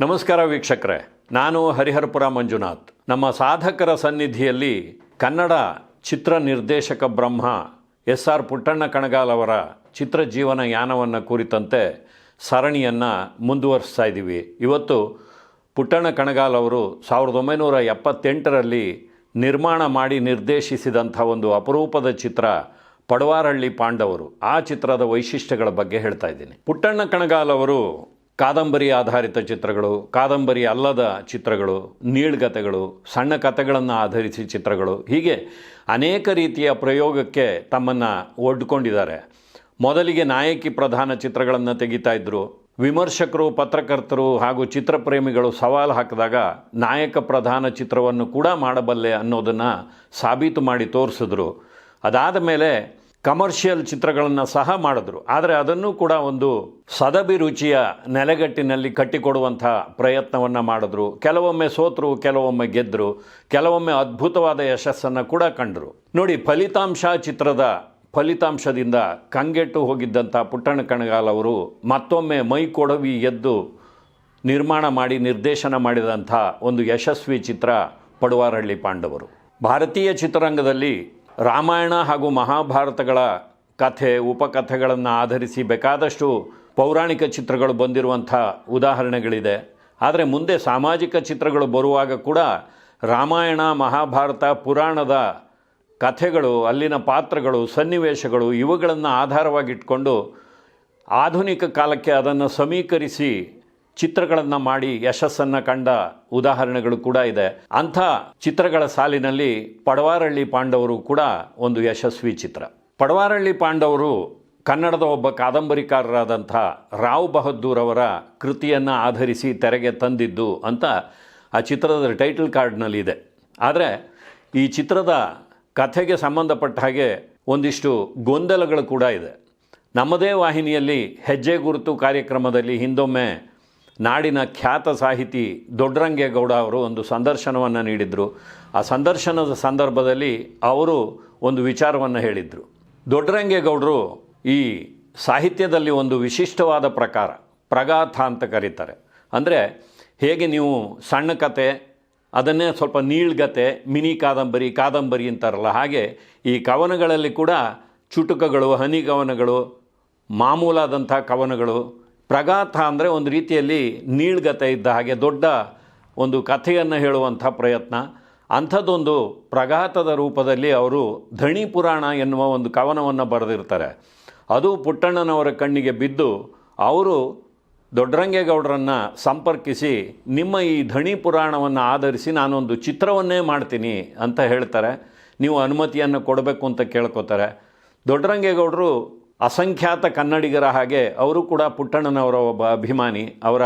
ನಮಸ್ಕಾರ ವೀಕ್ಷಕರೇ. ನಾನು ಹರಿಹರಪುರ ಮಂಜುನಾಥ್. ನಮ್ಮ ಸಾಧಕರ ಸನ್ನಿಧಿಯಲ್ಲಿ ಕನ್ನಡ ಚಿತ್ರ ನಿರ್ದೇಶಕ ಬ್ರಹ್ಮ ಎಸ್ ಆರ್ ಪುಟ್ಟಣ್ಣ ಕಣಗಾಲ್ ಅವರ ಚಿತ್ರ ಜೀವನ ಯಾನವನ್ನು ಕುರಿತಂತೆ ಸರಣಿಯನ್ನು ಮುಂದುವರಿಸ್ತಾ ಇದ್ದೀವಿ. ಇವತ್ತು ಪುಟ್ಟಣ್ಣ ಕಣಗಾಲ್ ಅವರು ಸಾವಿರದ ಒಂಬೈನೂರ ಎಪ್ಪತ್ತೆಂಟರಲ್ಲಿ ನಿರ್ಮಾಣ ಮಾಡಿ ನಿರ್ದೇಶಿಸಿದಂಥ ಒಂದು ಅಪರೂಪದ ಚಿತ್ರ ಪಡವಾರಹಳ್ಳಿ ಪಾಂಡವರು. ಆ ಚಿತ್ರದ ವೈಶಿಷ್ಟ್ಯಗಳ ಬಗ್ಗೆ ಹೇಳ್ತಾ ಇದ್ದೀನಿ. ಪುಟ್ಟಣ್ಣ ಕಣಗಾಲ್ ಅವರು ಕಾದಂಬರಿ ಆಧಾರಿತ ಚಿತ್ರಗಳು, ಕಾದಂಬರಿ ಅಲ್ಲದ ಚಿತ್ರಗಳು ನೀಳ್ಗತೆಗಳು ಸಣ್ಣ ಕಥೆಗಳನ್ನು ಆಧರಿಸಿ ಚಿತ್ರಗಳು, ಹೀಗೆ ಅನೇಕ ರೀತಿಯ ಪ್ರಯೋಗಕ್ಕೆ ತಮ್ಮನ್ನು ಒಡ್ಕೊಂಡಿದ್ದಾರೆ. ಮೊದಲಿಗೆ ನಾಯಕಿ ಪ್ರಧಾನ ಚಿತ್ರಗಳನ್ನು ತೆಗಿತಾ ಇದ್ದರು ವಿಮರ್ಶಕರು, ಪತ್ರಕರ್ತರು ಹಾಗೂ ಚಿತ್ರಪ್ರೇಮಿಗಳು ಸವಾಲು ಹಾಕಿದಾಗ ನಾಯಕ ಪ್ರಧಾನ ಚಿತ್ರವನ್ನು ಕೂಡ ಮಾಡಬಲ್ಲೆ ಅನ್ನೋದನ್ನು ಸಾಬೀತು ಮಾಡಿ ತೋರಿಸಿದ್ರು. ಅದಾದ ಮೇಲೆ ಕಮರ್ಷಿಯಲ್ ಚಿತ್ರಗಳನ್ನು ಸಹ ಮಾಡಿದ್ರು. ಆದರೆ ಅದನ್ನು ಕೂಡ ಒಂದು ಸದಭಿರುಚಿಯ ನೆಲೆಗಟ್ಟಿನಲ್ಲಿ ಕಟ್ಟಿಕೊಡುವಂಥ ಪ್ರಯತ್ನವನ್ನು ಮಾಡಿದ್ರು. ಕೆಲವೊಮ್ಮೆ ಸೋತರು, ಕೆಲವೊಮ್ಮೆ ಗೆದ್ದರು ಕೆಲವೊಮ್ಮೆ ಅದ್ಭುತವಾದ ಯಶಸ್ಸನ್ನು ಕೂಡ ಕಂಡರು. ನೋಡಿ, ಫಲಿತಾಂಶ ಚಿತ್ರದ ಫಲಿತಾಂಶದಿಂದ ಕಂಗೆಟ್ಟು ಹೋಗಿದ್ದಂಥ ಪುಟ್ಟಣ್ಣ ಕಣಗಾಲ್ ಅವರು ಮತ್ತೊಮ್ಮೆ ಮೈ ಕೊಡವಿ ಎದ್ದು ನಿರ್ಮಾಣ ಮಾಡಿ, ನಿರ್ದೇಶನ ಮಾಡಿದಂಥ ಒಂದು ಯಶಸ್ವಿ ಚಿತ್ರ ಪಡುವಾರಹಳ್ಳಿ ಪಾಂಡವರು. ಭಾರತೀಯ ಚಿತ್ರರಂಗದಲ್ಲಿ ರಾಮಾಯಣ ಹಾಗೂ ಮಹಾಭಾರತಗಳ ಕಥೆ, ಉಪಕಥೆಗಳನ್ನು ಆಧರಿಸಿ ಬೇಕಾದಷ್ಟು ಪೌರಾಣಿಕ ಚಿತ್ರಗಳು ಬಂದಿರುವಂಥ ಉದಾಹರಣೆಗಳಿದೆ. ಆದರೆ ಮುಂದೆ ಸಾಮಾಜಿಕ ಚಿತ್ರಗಳು ಬರುವಾಗ ಕೂಡ ರಾಮಾಯಣ, ಮಹಾಭಾರತ, ಪುರಾಣದ ಕಥೆಗಳು, ಅಲ್ಲಿನ ಪಾತ್ರಗಳು, ಸನ್ನಿವೇಶಗಳು ಇವುಗಳನ್ನು ಆಧಾರವಾಗಿಟ್ಕೊಂಡು ಆಧುನಿಕ ಕಾಲಕ್ಕೆ ಅದನ್ನು ಸಮೀಕರಿಸಿ ಚಿತ್ರಗಳನ್ನು ಮಾಡಿ ಯಶಸ್ಸನ್ನು ಕಂಡ ಉದಾಹರಣೆಗಳು ಕೂಡ ಇದೆ. ಅಂಥ ಚಿತ್ರಗಳ ಸಾಲಿನಲ್ಲಿ ಪಡವಾರಳ್ಳಿ ಪಾಂಡವರು ಕೂಡ ಒಂದು ಯಶಸ್ವಿ ಚಿತ್ರ. ಪಡವಾರಳ್ಳಿ ಪಾಂಡವರು ಕನ್ನಡದ ಒಬ್ಬ ಕಾದಂಬರಿಕಾರರಾದಂಥ ರಾವ್ ಬಹದ್ದೂರ್ ಅವರ ಕೃತಿಯನ್ನು ಆಧರಿಸಿ ತೆರೆಗೆ ತಂದಿದ್ದು ಅಂತ ಆ ಚಿತ್ರದ ಟೈಟಲ್ ಕಾರ್ಡ್ನಲ್ಲಿದೆ ಆದರೆ ಈ ಚಿತ್ರದ ಕಥೆಗೆ ಸಂಬಂಧಪಟ್ಟ ಹಾಗೆ ಒಂದಿಷ್ಟು ಗೊಂದಲಗಳು ಕೂಡ ಇದೆ. ನಮ್ಮದೇ ವಾಹಿನಿಯಲ್ಲಿ ಹೆಜ್ಜೆ ಗುರುತು ಕಾರ್ಯಕ್ರಮದಲ್ಲಿ ಹಿಂದೊಮ್ಮೆ ನಾಡಿನ ಖ್ಯಾತ ಸಾಹಿತಿ ದೊಡ್ಡರಂಗೇಗೌಡ ಅವರು ಒಂದು ಸಂದರ್ಶನವನ್ನು ನೀಡಿದರು. ಆ ಸಂದರ್ಶನದ ಸಂದರ್ಭದಲ್ಲಿ ಅವರು ಒಂದು ವಿಚಾರವನ್ನು ಹೇಳಿದರು. ದೊಡ್ಡರಂಗೇಗೌಡರು ಈ ಸಾಹಿತ್ಯದಲ್ಲಿ ಒಂದು ವಿಶಿಷ್ಟವಾದ ಪ್ರಕಾರ ಪ್ರಗಾಥ ಅಂತ ಕರೀತಾರೆ. ಅಂದರೆ ಹೇಗೆ ನೀವು ಸಣ್ಣ ಕತೆ, ಅದನ್ನೇ ಸ್ವಲ್ಪ ನೀಳ್ಗತೆ ಮಿನಿ ಕಾದಂಬರಿ ಕಾದಂಬರಿ ಅಂತಾರಲ್ಲ, ಹಾಗೆ ಈ ಕವನಗಳಲ್ಲಿ ಕೂಡ ಚುಟುಕಗಳು, ಹನಿ ಕವನಗಳು, ಮಾಮೂಲಾದಂಥ ಕವನಗಳು ಪ್ರಗಾಥ ಅಂದರೆ ಒಂದು ರೀತಿಯಲ್ಲಿ ನೀಳ್ಗತೆ ಇದ್ದ ಹಾಗೆ ದೊಡ್ಡ ಒಂದು ಕಥೆಯನ್ನು ಹೇಳುವಂಥ ಪ್ರಯತ್ನ. ಅಂಥದ್ದೊಂದು ಪ್ರಘಾತದ ರೂಪದಲ್ಲಿ ಅವರು ಧಣಿ ಪುರಾಣ ಎನ್ನುವ ಒಂದು ಕವನವನ್ನು ಬರೆದಿರ್ತಾರೆ. ಅದು ಪುಟ್ಟಣ್ಣನವರ ಕಣ್ಣಿಗೆ ಬಿದ್ದು ಅವರು ದೊಡ್ಡರಂಗೇಗೌಡರನ್ನು ಸಂಪರ್ಕಿಸಿ, ನಿಮ್ಮ ಈ ಧಣಿ ಪುರಾಣವನ್ನು ಆಧರಿಸಿ ನಾನೊಂದು ಚಿತ್ರವನ್ನೇ ಮಾಡ್ತೀನಿ ಅಂತ ಹೇಳ್ತಾರೆ. ನೀವು ಅನುಮತಿಯನ್ನು ಕೊಡಬೇಕು ಅಂತ ಕೇಳ್ಕೊತಾರೆ. ದೊಡ್ಡರಂಗೇಗೌಡರು ಅಸಂಖ್ಯಾತ ಕನ್ನಡಿಗರ ಹಾಗೆ ಅವರು ಕೂಡ ಪುಟ್ಟಣ್ಣನವರ ಒಬ್ಬ ಅಭಿಮಾನಿ, ಅವರ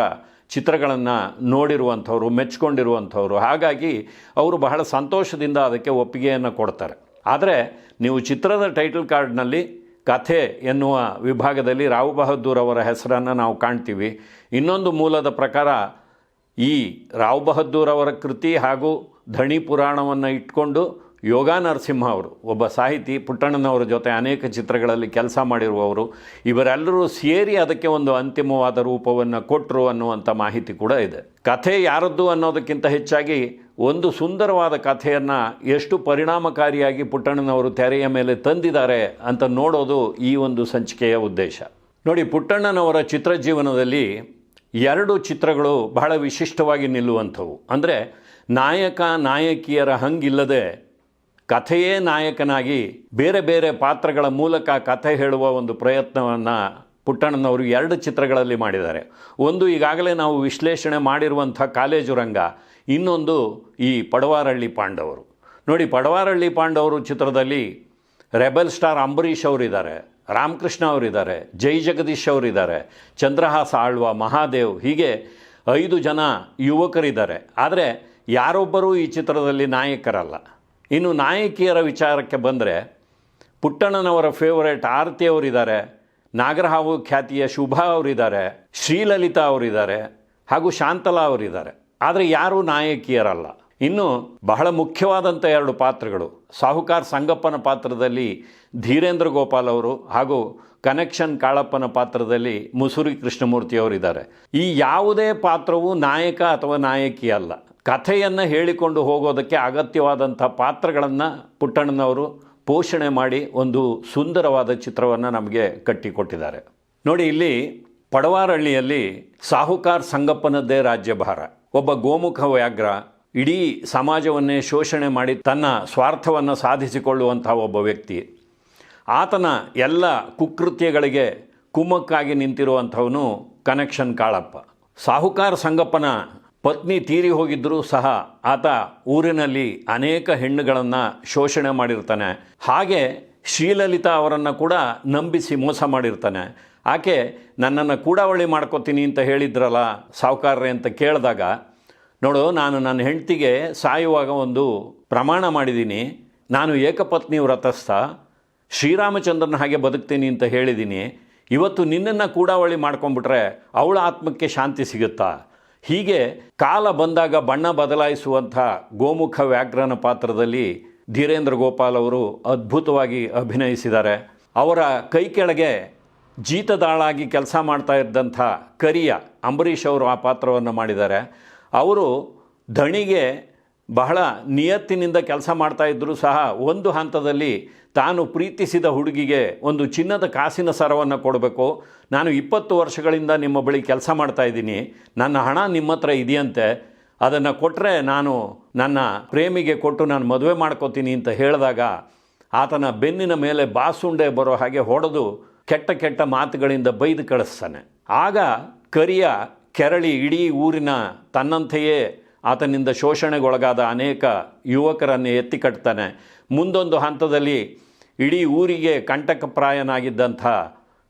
ಚಿತ್ರಗಳನ್ನು ನೋಡಿರುವಂಥವ್ರು, ಮೆಚ್ಕೊಂಡಿರುವಂಥವ್ರು. ಹಾಗಾಗಿ ಅವರು ಬಹಳ ಸಂತೋಷದಿಂದ ಅದಕ್ಕೆ ಒಪ್ಪಿಗೆಯನ್ನು ಕೊಡ್ತಾರೆ. ಆದರೆ ನೀವು ಚಿತ್ರದ ಟೈಟಲ್ ಕಾರ್ಡ್ನಲ್ಲಿ ಕಥೆ ಎನ್ನುವ ವಿಭಾಗದಲ್ಲಿ ರಾವ್ ಬಹದ್ದೂರ್ ಅವರ ಹೆಸರನ್ನು ನಾವು ಕಾಣ್ತೀವಿ. ಇನ್ನೊಂದು ಮೂಲದ ಪ್ರಕಾರ ಈ ರಾವ್ ಬಹದ್ದೂರ್ ಅವರ ಕೃತಿ ಹಾಗೂ ಧಣಿ ಪುರಾಣವನ್ನು ಇಟ್ಕೊಂಡು ಯೋಗ ನರಸಿಂಹ ಅವರು, ಒಬ್ಬ ಸಾಹಿತಿ, ಪುಟ್ಟಣ್ಣನವರ ಜೊತೆ ಅನೇಕ ಚಿತ್ರಗಳಲ್ಲಿ ಕೆಲಸ ಮಾಡಿರುವವರು, ಇವರೆಲ್ಲರೂ ಸೇರಿ ಅದಕ್ಕೆ ಒಂದು ಅಂತಿಮವಾದ ರೂಪವನ್ನು ಕೊಟ್ಟರು ಅನ್ನುವಂಥ ಮಾಹಿತಿ ಕೂಡ ಇದೆ. ಕಥೆ ಯಾರದ್ದು ಅನ್ನೋದಕ್ಕಿಂತ ಹೆಚ್ಚಾಗಿ ಒಂದು ಸುಂದರವಾದ ಕಥೆಯನ್ನು ಎಷ್ಟು ಪರಿಣಾಮಕಾರಿಯಾಗಿ ಪುಟ್ಟಣ್ಣನವರು ತೆರೆಯ ಮೇಲೆ ತಂದಿದ್ದಾರೆ ಅಂತ ನೋಡೋದು ಈ ಒಂದು ಸಂಚಿಕೆಯ ಉದ್ದೇಶ. ನೋಡಿ, ಪುಟ್ಟಣ್ಣನವರ ಚಿತ್ರ ಜೀವನದಲ್ಲಿ ಎರಡು ಚಿತ್ರಗಳು ಬಹಳ ವಿಶಿಷ್ಟವಾಗಿ ನಿಲ್ಲುವಂಥವು. ಅಂದರೆ ನಾಯಕ, ನಾಯಕಿಯರ ಹಂಗಿಲ್ಲದೆ ಕಥೆಯೇ ನಾಯಕನಾಗಿ ಬೇರೆ ಬೇರೆ ಪಾತ್ರಗಳ ಮೂಲಕ ಕಥೆ ಹೇಳುವ ಒಂದು ಪ್ರಯತ್ನವನ್ನು ಪುಟ್ಟಣ್ಣನವರು ಎರಡು ಚಿತ್ರಗಳಲ್ಲಿ ಮಾಡಿದ್ದಾರೆ. ಒಂದು ಈಗಾಗಲೇ ನಾವು ವಿಶ್ಲೇಷಣೆ ಮಾಡಿರುವಂಥ ಕಾಲೇಜು ರಂಗ, ಇನ್ನೊಂದು ಈ ಪಡವಾರಳ್ಳಿ ಪಾಂಡವರು. ನೋಡಿ, ಪಡವಾರಳ್ಳಿ ಪಾಂಡವರು ಚಿತ್ರದಲ್ಲಿ ರೆಬೆಲ್ ಸ್ಟಾರ್ ಅಂಬರೀಷ್ ಅವರಿದ್ದಾರೆ, ರಾಮಕೃಷ್ಣ ಅವರಿದ್ದಾರೆ, ಜೈ ಜಗದೀಶ್ ಅವರಿದ್ದಾರೆ, ಚಂದ್ರಹಾಸ ಆಳ್ವ, ಮಹಾದೇವ್, ಹೀಗೆ ಐದು ಜನ ಯುವಕರಿದ್ದಾರೆ. ಆದರೆ ಯಾರೊಬ್ಬರೂ ಈ ಚಿತ್ರದಲ್ಲಿ ನಾಯಕರಲ್ಲ. ಇನ್ನು ನಾಯಕಿಯರ ವಿಚಾರಕ್ಕೆ ಬಂದರೆ ಪುಟ್ಟಣ್ಣನವರ ಫೇವರೇಟ್ ಆರತಿ ಅವರಿದ್ದಾರೆ, ನಾಗರಹಾವು ಖ್ಯಾತಿಯ ಶುಭಾ ಅವರಿದ್ದಾರೆ, ಶ್ರೀಲಲಿತಾ ಅವರಿದ್ದಾರೆ ಹಾಗೂ ಶಾಂತಲಾ ಅವರಿದ್ದಾರೆ. ಆದರೆ ಯಾರೂ ನಾಯಕಿಯರಲ್ಲ. ಇನ್ನು ಬಹಳ ಮುಖ್ಯವಾದಂಥ ಎರಡು ಪಾತ್ರಗಳು. ಸಾಹುಕಾರ್ ಸಂಗಪ್ಪನ ಪಾತ್ರದಲ್ಲಿ ಧೀರೇಂದ್ರ ಗೋಪಾಲ್ ಅವರು ಹಾಗೂ ಕನೆಕ್ಷನ್ ಕಾಳಪ್ಪನ ಪಾತ್ರದಲ್ಲಿ ಮುಸುರಿ ಕೃಷ್ಣಮೂರ್ತಿಯವರಿದ್ದಾರೆ ಈ ಯಾವುದೇ ಪಾತ್ರವು ನಾಯಕ ಅಥವಾ ನಾಯಕಿ ಅಲ್ಲ. ಕಥೆಯನ್ನು ಹೇಳಿಕೊಂಡು ಹೋಗೋದಕ್ಕೆ ಅಗತ್ಯವಾದಂಥ ಪಾತ್ರಗಳನ್ನು ಪುಟ್ಟಣ್ಣನವರು ಪೋಷಣೆ ಮಾಡಿ ಒಂದು ಸುಂದರವಾದ ಚಿತ್ರವನ್ನು ನಮಗೆ ಕಟ್ಟಿಕೊಟ್ಟಿದ್ದಾರೆ. ನೋಡಿ, ಇಲ್ಲಿ ಪಡವಾರಹಳ್ಳಿಯಲ್ಲಿ ಸಾಹುಕಾರ್ ಸಂಗಪ್ಪನದ್ದೇ ರಾಜ್ಯಭಾರ. ಒಬ್ಬ ಗೋಮುಖ ವ್ಯಾಘ್ರ ಇಡೀ ಸಮಾಜವನ್ನೇ ಶೋಷಣೆ ಮಾಡಿ ತನ್ನ ಸ್ವಾರ್ಥವನ್ನು ಸಾಧಿಸಿಕೊಳ್ಳುವಂಥ ಒಬ್ಬ ವ್ಯಕ್ತಿ. ಆತನ ಎಲ್ಲ ಕುಕೃತ್ಯಗಳಿಗೆ ಕುಮ್ಮಕ್ಕಾಗಿ ನಿಂತಿರುವಂಥವನು ಕನೆಕ್ಷನ್ ಕಾಳಪ್ಪ. ಸಾಹುಕಾರ ಸಂಗಪ್ಪನ ಪತ್ನಿ ತೀರಿ ಹೋಗಿದ್ದರೂ ಸಹ ಆತ ಊರಿನಲ್ಲಿ ಅನೇಕ ಹೆಣ್ಣುಗಳನ್ನು ಶೋಷಣೆ ಮಾಡಿರ್ತಾನೆ. ಹಾಗೆ ಶ್ರೀಲಲಿತಾ ಅವರನ್ನು ಕೂಡ ನಂಬಿಸಿ ಮೋಸ ಮಾಡಿರ್ತಾನೆ. ಆಕೆ ನನ್ನನ್ನು ಕೂಡಾವಳಿ ಮಾಡ್ಕೋತೀನಿ ಅಂತ ಹೇಳಿದ್ರಲ್ಲ ಸಾಹುಕಾರ್ರೆ ಅಂತ ಕೇಳಿದಾಗ ನೋಡು, ನಾನು ನನ್ನ ಹೆಂಡತಿಗೆ ಸಾಯುವಾಗ ಒಂದು ಪ್ರಮಾಣ ಮಾಡಿದ್ದೀನಿ. ನಾನು ಏಕಪತ್ನಿ ವ್ರತಸ್ಥ. ಶ್ರೀರಾಮಚಂದ್ರನ ಹಾಗೆ ಬದುಕ್ತೀನಿ ಅಂತ ಹೇಳಿದ್ದೀನಿ. ಇವತ್ತು ನಿನ್ನನ್ನು ಕೂಡಾವಳಿ ಮಾಡ್ಕೊಂಡ್ಬಿಟ್ರೆ ಅವಳ ಆತ್ಮಕ್ಕೆ ಶಾಂತಿ ಸಿಗುತ್ತಾ? ಹೀಗೆ ಕಾಲ ಬಂದಾಗ ಬಣ್ಣ ಬದಲಾಯಿಸುವಂಥ ಗೋಮುಖ ವ್ಯಾಘ್ರನ ಪಾತ್ರದಲ್ಲಿ ಧೀರೇಂದ್ರ ಗೋಪಾಲ್ ಅವರು ಅದ್ಭುತವಾಗಿ ಅಭಿನಯಿಸಿದ್ದಾರೆ. ಅವರ ಕೈ ಕೆಳಗೆ ಜೀತದಾಳಾಗಿ ಕೆಲಸ ಮಾಡ್ತಾ ಇದ್ದಂಥ ಕರಿಯ ಅಂಬರೀಷ್ ಅವರು ಆ ಪಾತ್ರವನ್ನು ಮಾಡಿದ್ದಾರೆ. ಅವರು ಧಣಿಗೆ ಬಹಳ ನಿಯತ್ತಿನಿಂದ ಕೆಲಸ ಮಾಡ್ತಾ ಇದ್ದರೂ ಸಹ ಒಂದು ಹಂತದಲ್ಲಿ ತಾನು ಪ್ರೀತಿಸಿದ ಹುಡುಗಿಗೆ ಒಂದು ಚಿನ್ನದ ಕಾಸಿನ ಸರವನ್ನು ಕೊಡಬೇಕು. ನಾನು ಇಪ್ಪತ್ತು ವರ್ಷಗಳಿಂದ ನಿಮ್ಮ ಬಳಿ ಕೆಲಸ ಮಾಡ್ತಾ ಇದ್ದೀನಿ. ನನ್ನ ಹಣ ನಿಮ್ಮ ಹತ್ರ ಇದೆಯಂತೆ. ಅದನ್ನು ಕೊಟ್ಟರೆ ನಾನು ನನ್ನ ಪ್ರೇಮಿಗೆ ಕೊಟ್ಟು ನಾನು ಮದುವೆ ಮಾಡ್ಕೋತೀನಿ ಅಂತ ಹೇಳಿದಾಗ ಆತನ ಬೆನ್ನಿನ ಮೇಲೆ ಬಾಸುಂಡೆ ಬರೋ ಹಾಗೆ ಹೊಡೆದು ಕೆಟ್ಟ ಕೆಟ್ಟ ಮಾತುಗಳಿಂದ ಬೈದು ಕಳಿಸ್ತಾನೆ. ಆಗ ಕರಿಯ ಕೆರಳಿ ಇಡೀ ಊರಿನ ತನ್ನಂತೆಯೇ ಆತನಿಂದ ಶೋಷಣೆಗೊಳಗಾದ ಅನೇಕ ಯುವಕರನ್ನು ಎತ್ತಿ ಕಟ್ತಾನೆ. ಮುಂದೊಂದು ಹಂತದಲ್ಲಿ ಇಡೀ ಊರಿಗೆ ಕಂಟಕಪ್ರಾಯನಾಗಿದ್ದಂಥ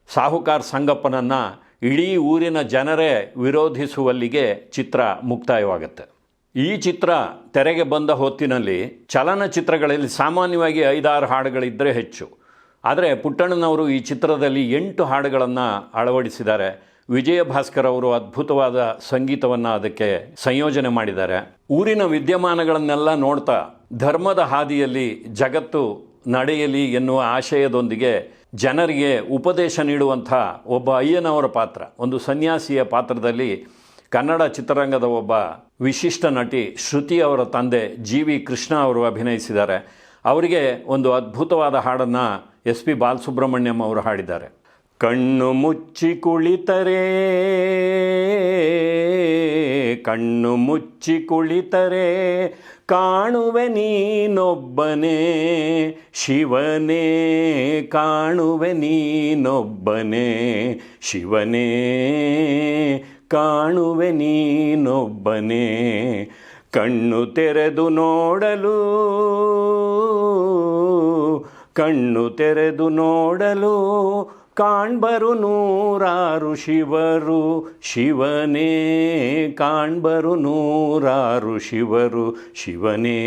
ಸಾಹುಕಾರ್ ಸಂಗಪ್ಪನನ್ನು ಇಡೀ ಊರಿನ ಜನರೇ ವಿರೋಧಿಸುವಲ್ಲಿಗೆ ಚಿತ್ರ ಮುಕ್ತಾಯವಾಗುತ್ತೆ. ಈ ಚಿತ್ರ ತೆರೆಗೆ ಬಂದ ಹೊತ್ತಿನಲ್ಲಿ ಚಲನಚಿತ್ರಗಳಲ್ಲಿ ಸಾಮಾನ್ಯವಾಗಿ ಐದಾರು ಹಾಡುಗಳಿದ್ದರೆ ಹೆಚ್ಚು. ಆದರೆ ಪುಟ್ಟಣ್ಣನವರು ಈ ಚಿತ್ರದಲ್ಲಿ ಎಂಟು ಹಾಡುಗಳನ್ನು ಅಳವಡಿಸಿದ್ದಾರೆ. ವಿಜಯ ಭಾಸ್ಕರ್ ಅವರು ಅದ್ಭುತವಾದ ಸಂಗೀತವನ್ನು ಅದಕ್ಕೆ ಸಂಯೋಜನೆ ಮಾಡಿದ್ದಾರೆ. ಊರಿನ ವಿದ್ಯಮಾನಗಳನ್ನೆಲ್ಲ ನೋಡ್ತಾ ಧರ್ಮದ ಹಾದಿಯಲ್ಲಿ ಜಗತ್ತು ನಡೆಯಲಿ ಎನ್ನುವ ಆಶಯದೊಂದಿಗೆ ಜನರಿಗೆ ಉಪದೇಶ ನೀಡುವಂಥ ಒಬ್ಬ ಅಯ್ಯನವರ ಪಾತ್ರ. ಒಂದು ಸನ್ಯಾಸಿಯ ಪಾತ್ರದಲ್ಲಿ ಕನ್ನಡ ಚಿತ್ರರಂಗದ ಒಬ್ಬ ವಿಶಿಷ್ಟ ನಟಿ ಶ್ರುತಿ ಅವರ ತಂದೆ ಜಿ ವಿ ಕೃಷ್ಣ ಅವರು ಅಭಿನಯಿಸಿದ್ದಾರೆ. ಅವರಿಗೆ ಒಂದು ಅದ್ಭುತವಾದ ಹಾಡನ್ನು ಎಸ್ ಪಿ ಬಾಲಸುಬ್ರಹ್ಮಣ್ಯಂ ಅವರು ಹಾಡಿದ್ದಾರೆ. ಕಣ್ಣು ಮುಚ್ಚಿ ಕುಳಿತರೆ, ಕಣ್ಣು ಮುಚ್ಚಿ ಕುಳಿತರೆ, ಕಾಣುವೆ ನೀನೊಬ್ಬನೇ, ಶಿವನೇ, ಕಾಣುವೆ ನೀನೊಬ್ಬನೇ, ಶಿವನೇ, ಕಾಣುವೆ ನೀನೊಬ್ಬನೇ. ಕಣ್ಣು ತೆರೆದು ನೋಡಲು, ಕಣ್ಣು ತೆರೆದು ನೋಡಲು ಕಾಣ್ಬರು ನೂರಾರು ಶಿವರು, ಶಿವನೇ ಕಾಣ್ಬರು ನೂರಾರು ಶಿವರು, ಶಿವನೇ.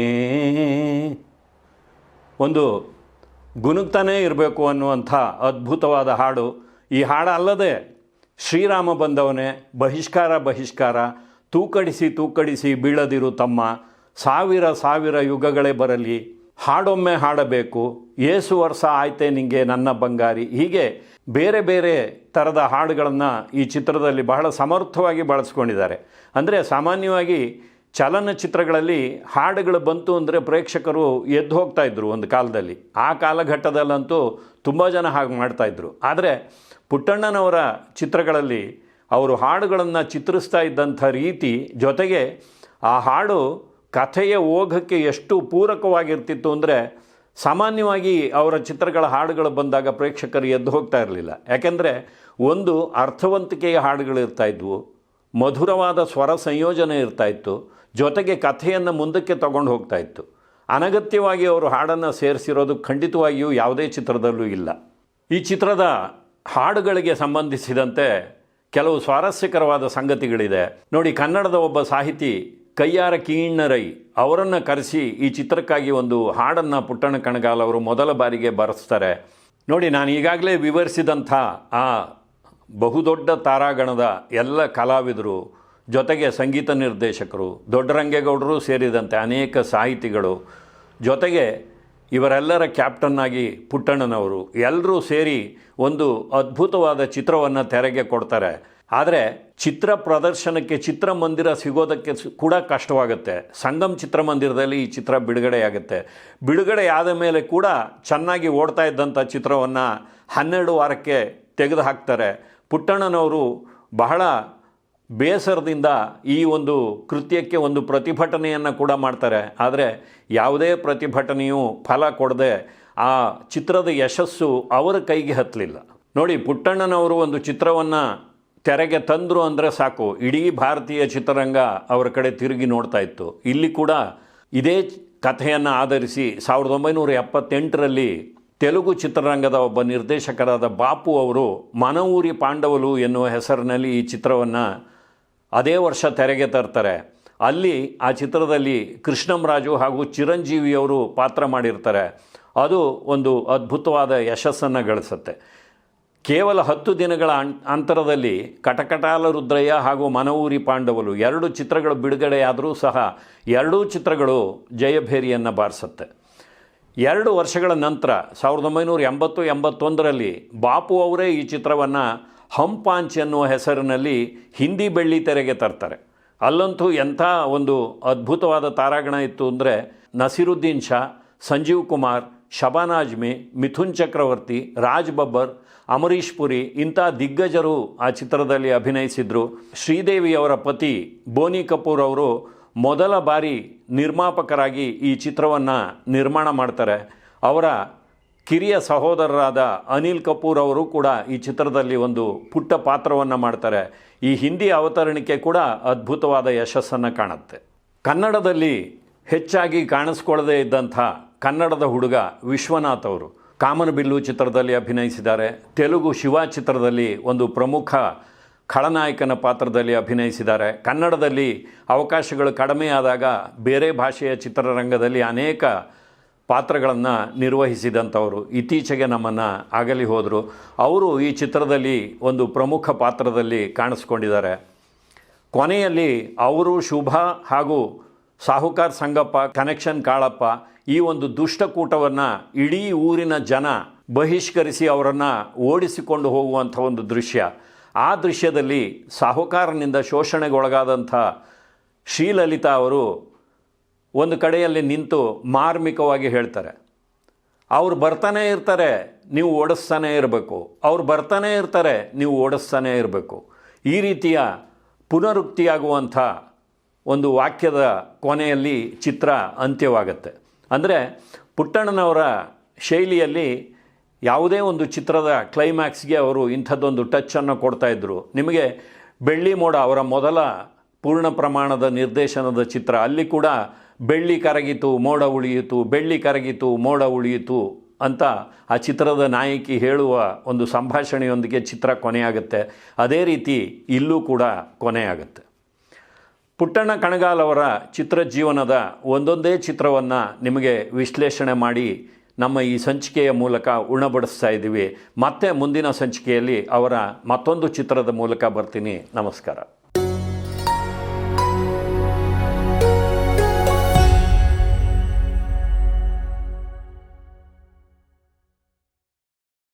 ಒಂದು ಗುನುಗ್ತಾನೇ ಇರಬೇಕು ಅನ್ನುವಂಥ ಅದ್ಭುತವಾದ ಹಾಡು. ಈ ಹಾಡಲ್ಲದೆ ಶ್ರೀರಾಮ ಬಂದವನೇ, ಬಹಿಷ್ಕಾರ ಬಹಿಷ್ಕಾರ, ತೂಕಡಿಸಿ ತೂಕಡಿಸಿ ಬೀಳದಿರು ತಮ್ಮ. ಸಾವಿರ ಸಾವಿರ ಯುಗಗಳೇ ಬರಲಿ. ಹಾಡೊಮ್ಮೆ ಹಾಡಬೇಕು, ಏಸು ವರ್ಷ ಆಯ್ತೆ ನಿಂಗೆ ನನ್ನ ಬಂಗಾರಿ. ಹೀಗೆ ಬೇರೆ ಬೇರೆ ಥರದ ಹಾಡುಗಳನ್ನು ಈ ಚಿತ್ರದಲ್ಲಿ ಬಹಳ ಸಮರ್ಥವಾಗಿ ಬಳಸ್ಕೊಂಡಿದ್ದಾರೆ. ಅಂದರೆ ಸಾಮಾನ್ಯವಾಗಿ ಚಲನಚಿತ್ರಗಳಲ್ಲಿ ಹಾಡುಗಳು ಬಂತು ಅಂದರೆ ಪ್ರೇಕ್ಷಕರು ಎದ್ದು ಹೋಗ್ತಾ ಇದ್ರು ಒಂದು ಕಾಲದಲ್ಲಿ. ಆ ಕಾಲಘಟ್ಟದಲ್ಲಂತೂ ತುಂಬ ಜನ ಹಾಗೆ ಮಾಡ್ತಾಯಿದ್ರು ಆದರೆ ಪುಟ್ಟಣ್ಣನವರ ಚಿತ್ರಗಳಲ್ಲಿ ಅವರು ಹಾಡುಗಳನ್ನು ಚಿತ್ರಿಸ್ತಾ ಇದ್ದಂಥ ರೀತಿ ಜೊತೆಗೆ ಆ ಹಾಡು ಕಥೆಯ ಓಘಕ್ಕೆ ಎಷ್ಟು ಪೂರಕವಾಗಿರ್ತಿತ್ತು ಅಂದರೆ ಸಾಮಾನ್ಯವಾಗಿ ಅವರ ಚಿತ್ರಗಳ ಹಾಡುಗಳು ಬಂದಾಗ ಪ್ರೇಕ್ಷಕರು ಎದ್ದು ಹೋಗ್ತಾ ಇರಲಿಲ್ಲ. ಯಾಕೆಂದರೆ ಒಂದು ಅರ್ಥವಂತಿಕೆಯ ಹಾಡುಗಳು ಇರ್ತಾ ಇದ್ವು, ಮಧುರವಾದ ಸ್ವರ ಸಂಯೋಜನೆ ಇರ್ತಾ ಇತ್ತು, ಜೊತೆಗೆ ಕಥೆಯನ್ನು ಮುಂದಕ್ಕೆ ತಗೊಂಡು ಹೋಗ್ತಾ ಇತ್ತು. ಅನಗತ್ಯವಾಗಿ ಅವರು ಹಾಡನ್ನು ಸೇರಿಸಿರೋದು ಖಂಡಿತವಾಗಿಯೂ ಯಾವುದೇ ಚಿತ್ರದಲ್ಲೂ ಇಲ್ಲ. ಈ ಚಿತ್ರದ ಹಾಡುಗಳಿಗೆ ಸಂಬಂಧಿಸಿದಂತೆ ಕೆಲವು ಸ್ವಾರಸ್ಯಕರವಾದ ಸಂಗತಿಗಳಿದೆ. ನೋಡಿ, ಕನ್ನಡದ ಒಬ್ಬ ಸಾಹಿತಿ ಕೈಯಾರ ಕೀಣ್ಣರೈ, ಅವರನ್ನು ಕರೆಸಿ ಈ ಚಿತ್ರಕ್ಕಾಗಿ ಒಂದು ಹಾಡನ್ನು ಪುಟ್ಟಣ ಕಣಗಾಲ್ ಅವರು ಮೊದಲ ಬಾರಿಗೆ ಬರೆಸ್ತಾರೆ. ನೋಡಿ, ನಾನು ಈಗಾಗಲೇ ವಿವರಿಸಿದಂಥ ಆ ಬಹುದೊಡ್ಡ ತಾರಾಗಣದ ಎಲ್ಲ ಕಲಾವಿದರು, ಜೊತೆಗೆ ಸಂಗೀತ ನಿರ್ದೇಶಕರು, ದೊಡ್ಡರಂಗೇಗೌಡರು ಸೇರಿದಂತೆ ಅನೇಕ ಸಾಹಿತಿಗಳು, ಜೊತೆಗೆ ಇವರೆಲ್ಲರ ಕ್ಯಾಪ್ಟನ್ ಆಗಿ ಪುಟ್ಟಣ್ಣನವರು ಎಲ್ಲರೂ ಸೇರಿ ಒಂದು ಅದ್ಭುತವಾದ ಚಿತ್ರವನ್ನು ತೆರೆಗೆ ಕೊಡ್ತಾರೆ. ಆದರೆ ಚಿತ್ರ ಪ್ರದರ್ಶನಕ್ಕೆ ಚಿತ್ರಮಂದಿರ ಸಿಗೋದಕ್ಕೆ ಕೂಡ ಕಷ್ಟವಾಗುತ್ತೆ. ಸಂಗಮ್ ಚಿತ್ರಮಂದಿರದಲ್ಲಿ ಈ ಚಿತ್ರ ಬಿಡುಗಡೆಯಾಗುತ್ತೆ. ಬಿಡುಗಡೆ ಆದ ಮೇಲೆ ಕೂಡ ಚೆನ್ನಾಗಿ ಓಡ್ತಾ ಇದ್ದಂಥ ಚಿತ್ರವನ್ನು ಹನ್ನೆರಡು ವಾರಕ್ಕೆ ತೆಗೆದು ಹಾಕ್ತಾರೆ ಪುಟ್ಟಣ್ಣನವರು ಬಹಳ ಬೇಸರದಿಂದ ಈ ಒಂದು ಕೃತ್ಯಕ್ಕೆ ಒಂದು ಪ್ರತಿಭಟನೆಯನ್ನು ಕೂಡ ಮಾಡ್ತಾರೆ. ಆದರೆ ಯಾವುದೇ ಪ್ರತಿಭಟನೆಯು ಫಲ ಕೊಡದೆ ಆ ಚಿತ್ರದ ಯಶಸ್ಸು ಅವರ ಕೈಗೆ ಹತ್ತಲಿಲ್ಲ. ನೋಡಿ, ಪುಟ್ಟಣ್ಣನವರು ಒಂದು ಚಿತ್ರವನ್ನು ತೆರೆಗೆ ತಂದರು ಅಂದರೆ ಸಾಕು. ಇಡೀ ಭಾರತೀಯ ಚಿತ್ರರಂಗ ಅವರ ಕಡೆ ತಿರುಗಿ ನೋಡ್ತಾ ಇತ್ತು. ಇಲ್ಲಿ ಕೂಡ ಇದೇ ಕಥೆಯನ್ನು ಆಧರಿಸಿ ಸಾವಿರದ ಒಂಬೈನೂರ ಎಪ್ಪತ್ತೆಂಟರಲ್ಲಿ ತೆಲುಗು ಚಿತ್ರರಂಗದ ಒಬ್ಬ ನಿರ್ದೇಶಕರಾದ ಬಾಪು ಅವರು ಮನವೂರಿ ಪಾಂಡವಲು ಎನ್ನುವ ಹೆಸರಿನಲ್ಲಿ ಈ ಚಿತ್ರವನ್ನು ಅದೇ ವರ್ಷ ತೆರೆಗೆ ತರ್ತಾರೆ. ಅಲ್ಲಿ ಆ ಚಿತ್ರದಲ್ಲಿ ಕೃಷ್ಣಂರಾಜು ಹಾಗೂ ಚಿರಂಜೀವಿಯವರು ಪಾತ್ರ ಮಾಡಿರ್ತಾರೆ. ಅದು ಒಂದು ಅದ್ಭುತವಾದ ಯಶಸ್ಸನ್ನು ಗಳಿಸುತ್ತೆ. ಕೇವಲ ಹತ್ತು ದಿನಗಳ ಅಂತರದಲ್ಲಿ ಕಟಕಟಾಲ ರುದ್ರಯ್ಯ ಹಾಗೂ ಮನವೂರಿ ಪಾಂಡವಲು ಎರಡು ಚಿತ್ರಗಳು ಬಿಡುಗಡೆಯಾದರೂ ಸಹ ಎರಡೂ ಚಿತ್ರಗಳು ಜಯಭೇರಿಯನ್ನು ಬಾರಿಸುತ್ತೆ. ಎರಡು ವರ್ಷಗಳ ನಂತರ ಸಾವಿರದ ಒಂಬೈನೂರ ಎಂಬತ್ತು ಎಂಬತ್ತೊಂದರಲ್ಲಿ ಬಾಪು ಅವರೇ ಈ ಚಿತ್ರವನ್ನು ಹಂಪಾಂಚ್ ಎನ್ನುವ ಹೆಸರಿನಲ್ಲಿ ಹಿಂದಿ ಬೆಳ್ಳಿ ತೆರೆಗೆ ತರ್ತಾರೆ. ಅಲ್ಲಂತೂ ಎಂಥ ಒಂದು ಅದ್ಭುತವಾದ ತಾರಾಗಣ ಇತ್ತು ಅಂದರೆ ನಸೀರುದ್ದೀನ್ ಶಾ, ಸಂಜೀವ್ ಕುಮಾರ್ ಶಬಾನಾಜ್ಮಿ ಮಿಥುನ್ ಚಕ್ರವರ್ತಿ, ರಾಜ್ ಬಬ್ಬರ್ ಅಮರೀಶ್ ಪುರಿ ಇಂಥ ದಿಗ್ಗಜರು ಆ ಚಿತ್ರದಲ್ಲಿ ಅಭಿನಯಿಸಿದರು. ಶ್ರೀದೇವಿಯವರ ಪತಿ ಬೋನಿ ಕಪೂರ್ ಅವರು ಮೊದಲ ಬಾರಿ ನಿರ್ಮಾಪಕರಾಗಿ ಈ ಚಿತ್ರವನ್ನು ನಿರ್ಮಾಣ ಮಾಡ್ತಾರೆ. ಅವರ ಕಿರಿಯ ಸಹೋದರರಾದ ಅನಿಲ್ ಕಪೂರ್ ಅವರು ಕೂಡ ಈ ಚಿತ್ರದಲ್ಲಿ ಒಂದು ಪುಟ್ಟ ಪಾತ್ರವನ್ನು ಮಾಡ್ತಾರೆ. ಈ ಹಿಂದಿ ಅವತರಣಿಕೆ ಕೂಡ ಅದ್ಭುತವಾದ ಯಶಸ್ಸನ್ನು ಕಾಣುತ್ತೆ. ಕನ್ನಡದಲ್ಲಿ ಹೆಚ್ಚಾಗಿ ಕಾಣಿಸ್ಕೊಳ್ಳದೇ ಇದ್ದಂಥ ಕನ್ನಡದ ಹುಡುಗ ವಿಶ್ವನಾಥ್ ಅವರು. ಕಾಮನಬಿಲ್ಲು ಚಿತ್ರದಲ್ಲಿ ಅಭಿನಯಿಸಿದ್ದಾರೆ. ತೆಲುಗು ಶಿವ ಚಿತ್ರದಲ್ಲಿ ಒಂದು ಪ್ರಮುಖ ಖಳನಾಯಕನ ಪಾತ್ರದಲ್ಲಿ ಅಭಿನಯಿಸಿದ್ದಾರೆ. ಕನ್ನಡದಲ್ಲಿ ಅವಕಾಶಗಳು ಕಡಿಮೆ ಆದಾಗ ಬೇರೆ ಭಾಷೆಯ ಚಿತ್ರರಂಗದಲ್ಲಿ ಅನೇಕ ಪಾತ್ರಗಳನ್ನು ನಿರ್ವಹಿಸಿದಂಥವರು ಇತ್ತೀಚೆಗೆ ನಮ್ಮನ್ನು ಆಗಲಿ ಹೋದರು. ಅವರು ಈ ಚಿತ್ರದಲ್ಲಿ ಒಂದು ಪ್ರಮುಖ ಪಾತ್ರದಲ್ಲಿ ಕಾಣಿಸ್ಕೊಂಡಿದ್ದಾರೆ. ಕೊನೆಯಲ್ಲಿ ಅವರು ಶುಭ ಹಾಗೂ ಸಾಹುಕಾರ್ ಸಂಗಪ್ಪ, ಕನೆಕ್ಷನ್ ಕಾಳಪ್ಪ ಈ ಒಂದು ದುಷ್ಟಕೂಟವನ್ನು ಇಡೀ ಊರಿನ ಜನ ಬಹಿಷ್ಕರಿಸಿ ಅವರನ್ನು ಓಡಿಸಿಕೊಂಡು ಹೋಗುವಂಥ ಒಂದು ದೃಶ್ಯ. ಆ ದೃಶ್ಯದಲ್ಲಿ ಸಾಹುಕಾರನಿಂದ ಶೋಷಣೆಗೊಳಗಾದಂಥ ಶ್ರೀಲಲಿತಾ ಅವರು ಒಂದು ಕಡೆಯಲ್ಲಿ ನಿಂತು ಮಾರ್ಮಿಕವಾಗಿ ಹೇಳ್ತಾರೆ. ಅವ್ರು ಬರ್ತಾನೆ ಇರ್ತಾರೆ, ನೀವು ಓಡಿಸ್ತಾನೆ ಇರಬೇಕು. ಅವ್ರು ಬರ್ತಾನೆ ಇರ್ತಾರೆ, ನೀವು ಓಡಿಸ್ತಾನೆ ಇರಬೇಕು. ಈ ರೀತಿಯ ಪುನರುಕ್ತಿಯಾಗುವಂಥ ಒಂದು ವಾಕ್ಯದ ಕೊನೆಯಲ್ಲಿ ಚಿತ್ರ ಅಂತ್ಯವಾಗುತ್ತೆ. ಅಂದರೆ ಪುಟ್ಟಣ್ಣನವರ ಶೈಲಿಯಲ್ಲಿ ಯಾವುದೇ ಒಂದು ಚಿತ್ರದ ಕ್ಲೈಮ್ಯಾಕ್ಸ್ಗೆ ಅವರು ಇಂಥದ್ದೊಂದು ಟಚ್ಚನ್ನು ಕೊಡ್ತಾಯಿದ್ರು ನಿಮಗೆ ಬೆಳ್ಳಿ ಮೋಡ ಅವರ ಮೊದಲ ಪೂರ್ಣ ಪ್ರಮಾಣದ ನಿರ್ದೇಶನದ ಚಿತ್ರ, ಅಲ್ಲಿ ಕೂಡ ಬೆಳ್ಳಿ ಕರಗಿತು, ಮೋಡ ಉಳಿಯಿತು, ಬೆಳ್ಳಿ ಕರಗಿತು, ಮೋಡ ಉಳಿಯಿತು ಅಂತ ಆ ಚಿತ್ರದ ನಾಯಕಿ ಹೇಳುವ ಒಂದು ಸಂಭಾಷಣೆಯೊಂದಿಗೆ ಚಿತ್ರ ಕೊನೆಯಾಗುತ್ತೆ. ಅದೇ ರೀತಿ ಇಲ್ಲೂ ಕೂಡ ಕೊನೆಯಾಗುತ್ತೆ. ಪುಟ್ಟಣ್ಣ ಕಣಗಾಲ್ ಅವರ ಚಿತ್ರ ಜೀವನದ ಒಂದೊಂದೇ ಚಿತ್ರವನ್ನು ನಿಮಗೆ ವಿಶ್ಲೇಷಣೆ ಮಾಡಿ ನಮ್ಮ ಈ ಸಂಚಿಕೆಯ ಮೂಲಕ ಉಣಬಡಿಸ್ತಾ ಇದ್ದೀವಿ. ಮತ್ತೆ ಮುಂದಿನ ಸಂಚಿಕೆಯಲ್ಲಿ ಅವರ ಮತ್ತೊಂದು ಚಿತ್ರದ ಮೂಲಕ ಬರ್ತೀನಿ. ನಮಸ್ಕಾರ.